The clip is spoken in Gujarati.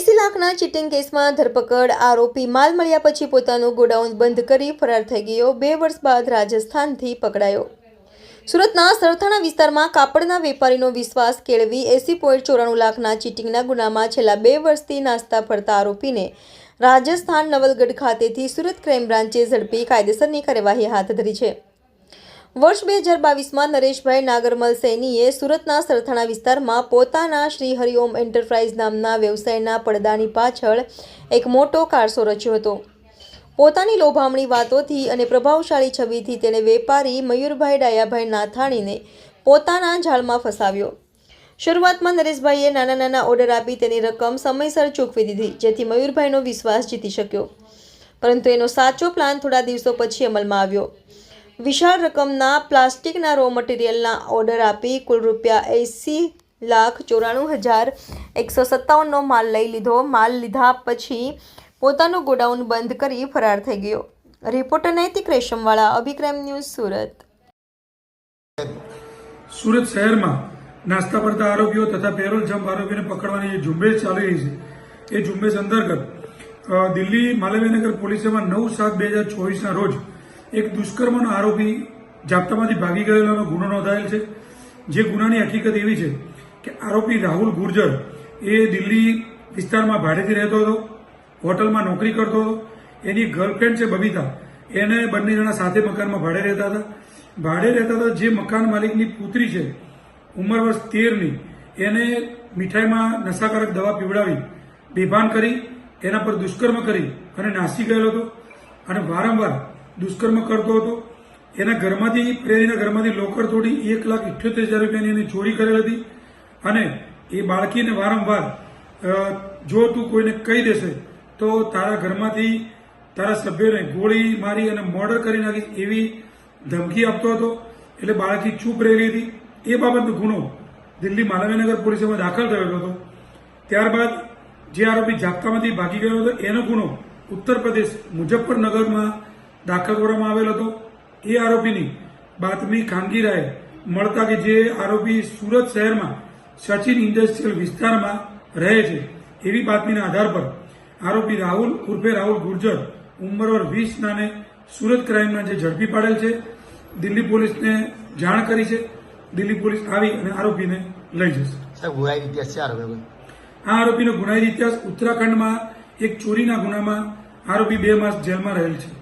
એસી લાખના ચીટિંગ કેસમાં ધરપકડ, આરોપી માલ મળ્યા પછી પોતાનું ગોડાઉન બંધ કરી ફરાર થઈ ગયો. બે વર્ષ બાદ રાજસ્થાનથી પકડાયો. સુરતના સરથાણા વિસ્તારમાં કાપડના વેપારીનો વિશ્વાસ કેળવી એસી પોઈન્ટ ચોરાણું લાખના ચીટિંગના ગુનામાં છેલ્લા બે વર્ષથી નાસ્તા ફરતા આરોપીને રાજસ્થાન નવલગઢ ખાતેથી સુરત ક્રાઇમ બ્રાન્ચે ઝડપી કાયદેસરની કાર્યવાહી હાથ ધરી છે. વર્ષ બે હજાર બાવીસમાં નરેશભાઈ નાગરમલ સૈનીએ સુરતના સરથાણા વિસ્તારમાં પોતાના શ્રી હરિઓમ એન્ટરપ્રાઇઝ નામના વ્યવસાયના પડદાની પાછળ એક મોટો કારસો રચ્યો હતો. પોતાની લોભામણી વાતોથી અને પ્રભાવશાળી છબીથી તેણે વેપારી મયુરભાઈ ડાયાભાઈ નાથાણીને પોતાના જાળમાં ફસાવ્યો. શરૂઆતમાં નરેશભાઈએ નાના નાના ઓર્ડર આપી તેની રકમ સમયસર ચૂકવી દીધી, જેથી મયુરભાઈનો વિશ્વાસ જીતી શક્યો. પરંતુ એનો સાચો પ્લાન થોડા દિવસો પછી અમલમાં આવ્યો. વિશાળ રકમના પ્લાસ્ટિકના રો મટીરિયલના ઓર્ડર આપી કુલ રૂપિયા એંસી લાખ ચોરાણું હજાર એકસો સત્તાવનનો માલ લઈ લીધો. માલ લીધા પછી પોતાનું ગોડાઉન બંધ કરી ફરાર થઈ ગયો. Reporter Naitik Reshamwala, Abhikram news Surat. Surat શહેરમાં નાસ્તા પડતા આરોપીઓ તથા પેરોલ જમ્પ આરોપીને પકડવાની ઝુંબેશ ચાલી રહી છે, એ ઝુંબેશ અંતર્ગત દિલ્હી માલવીનગર પોલીસેમાં નવ સાત બે હજાર ચોવીસના રોજ એક દુષ્કર્મનો આરોપી જાપ્તામાંથી ભાગી ગયેલાનો ગુનો નોંધાયેલ છે. જે ગુનાની હકીકત એવી છે કે આરોપી રાહુલ ગુર્જર એ દિલ્હી વિસ્તારમાં ભાડેથી રહેતો હતો, હોટલમાં નોકરી કરતો હતો. એની ગર્લફ્રેન્ડ છે બબીતા. એને બંને જણા સાથે મકાનમાં ભાડે રહેતા હતા. ભાડે રહેતા હતા જે મકાન માલિકની પુત્રી છે, ઉંમર વર્ષ તેરની. એને મીઠાઈમાં નશાકારક દવા પીવડાવી, બેભાન કરી, એના પર દુષ્કર્મ કરી અને નાસી ગયેલો હતો. અને વારંવાર દુષ્કર્મ કરતો હતો. એના ઘરમાંથી પ્રેરીના ઘરમાંથી લોકર તોડી એક લાખ ઇઠ્યોતેર હજાર રૂપિયાની એની ચોરી કરેલ હતી. અને એ બાળકીને વારંવાર જો તું કોઈને કહી દેશે, તો તારા ઘરમાંથી તારા સભ્યોને ગોળી મારી અને મર્ડર કરી નાખી એવી ધમકી આપતો હતો. એટલે બાળકી ચૂપ રહેલી હતી. એ બાબતનો ગુનો દિલ્હી માલવીનગર પોલીસમાં દાખલ થયેલો હતો. ત્યારબાદ જે આરોપી જાપ્તામાંથી ભાગી ગયો હતો, એનો ગુનો ઉત્તર પ્રદેશ મુઝફ્ફરનગરમાં દાખલ કરવામાં આવેલ હતો. એ આરોપીની બાતમી ખાનગી રાય મળતા કે જે આરોપી સુરત શહેરમાં સચિન ઇન્ડસ્ટ્રીયલ વિસ્તારમાં રહે છે એવી બાતમીના આધાર પર આરોપી રાહુલ ઉર્ફે રાહુલ ગુર્જર ઉંમર વીસ નાને સુરત ક્રાઇમના જે ઝડપી પાડેલ છે. દિલ્હી પોલીસને જાણ કરી છે. દિલ્હી પોલીસ આવી અને આરોપીને લઈ જશે. ઇતિહાસ છે આરોપી આ આરોપીનો ગુનાહિત ઇતિહાસ ઉત્તરાખંડમાં એક ચોરીના ગુનામાં આરોપી બે માસ જેલમાં રહેલ છે.